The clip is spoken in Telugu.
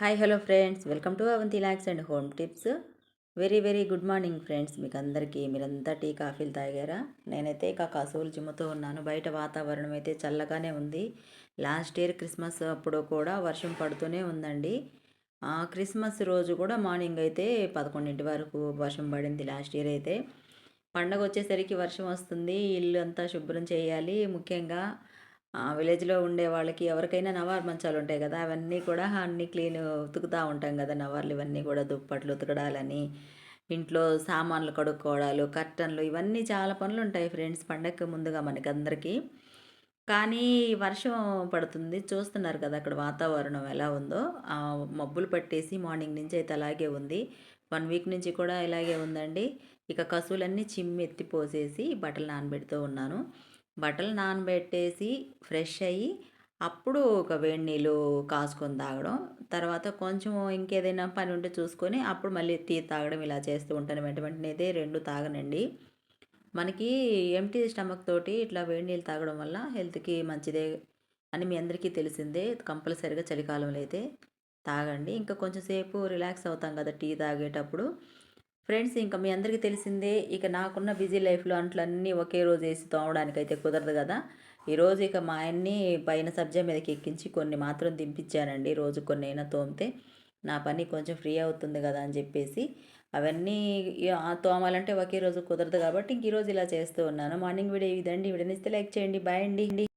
Hi hello friends. Welcome to Avanti lakhs and home tips. Very very good morning friends. మీకు అందరికీ మీరంతా టీ కాఫీలు తాగారా? నేనైతే ఇక కసువులు చిమ్ముతూ ఉన్నాను. బయట వాతావరణం అయితే చల్లగానే ఉంది. లాస్ట్ ఇయర్ క్రిస్మస్ అప్పుడు కూడా వర్షం పడుతూనే ఉందండి. క్రిస్మస్ రోజు కూడా మార్నింగ్ అయితే పదకొండింటి వరకు వర్షం పడింది లాస్ట్ ఇయర్ అయితే. పండగ వచ్చేసరికి వర్షం వస్తుంది. ఇల్లు అంతా శుభ్రం చేయాలి. ముఖ్యంగా విలేజ్లో ఉండే వాళ్ళకి ఎవరికైనా నవారు మంచాలు ఉంటాయి కదా అవన్నీ కూడా అన్నీ క్లీన్ ఉతుకుతూ ఉంటాం కదా నవార్లు ఇవన్నీ కూడా దుప్పట్లు ఉతకడాలని. ఇంట్లో సామాన్లు కడుక్కోవడాలు కర్టన్లు ఇవన్నీ చాలా పనులు ఉంటాయి ఫ్రెండ్స్ పండగకి ముందుగా మనకి అందరికీ. కానీ వర్షం పడుతుంది చూస్తున్నారు కదా అక్కడ వాతావరణం ఎలా ఉందో. మబ్బులు పట్టేసి మార్నింగ్ నుంచి అయితే అలాగే ఉంది. వన్ వీక్ నుంచి కూడా ఇలాగే ఉందండి. ఇక కసువులన్నీ చిమ్మి ఎత్తిపోసేసి బట్టలు నానబెడుతూ ఉన్నాను. బట్టలు నానబెట్టేసి ఫ్రెష్ అయ్యి అప్పుడు ఒక వేడి నీళ్ళు కాసుకొని తాగడం. తర్వాత కొంచెం ఇంకేదైనా పని ఉంటే చూసుకొని అప్పుడు మళ్ళీ టీ తాగడం ఇలా చేస్తూ ఉంటాను. వెంట వెంటనే అయితే రెండు తాగనండి. మనకి ఎంటీ స్టమక్ తోటి ఇట్లా వేడి నీళ్ళు తాగడం వల్ల హెల్త్కి మంచిదే అని మీ అందరికీ తెలిసిందే. కంపల్సరిగా చలికాలంలో అయితే తాగండి. ఇంకా కొంచెం సేపు రిలాక్స్ అవుతాం కదా టీ తాగేటప్పుడు. ఫ్రెండ్స్ ఇంకా మీ అందరికీ తెలిసిందే ఇక నాకున్న బిజీ లైఫ్లో అంట్లన్నీ ఒకే రోజు వేసి తోమడానికి అయితే కుదరదు కదా. ఈరోజు ఇక మా ఆయన్ని పైన సబ్జా మీదకి ఎక్కించి కొన్ని మాత్రం దింపించానండి రోజు కొన్ని అయినా తోమితే నా పని కొంచెం ఫ్రీ అవుతుంది కదా అని చెప్పేసి. అవన్నీ తోమాలంటే ఒకే రోజు కుదరదు కాబట్టి ఇంక ఈరోజు ఇలా చేస్తూ ఉన్నాను. మార్నింగ్ వీడియో ఇదండి. వీడియో ఇస్తే లైక్ చేయండి. బాయ్ అండి.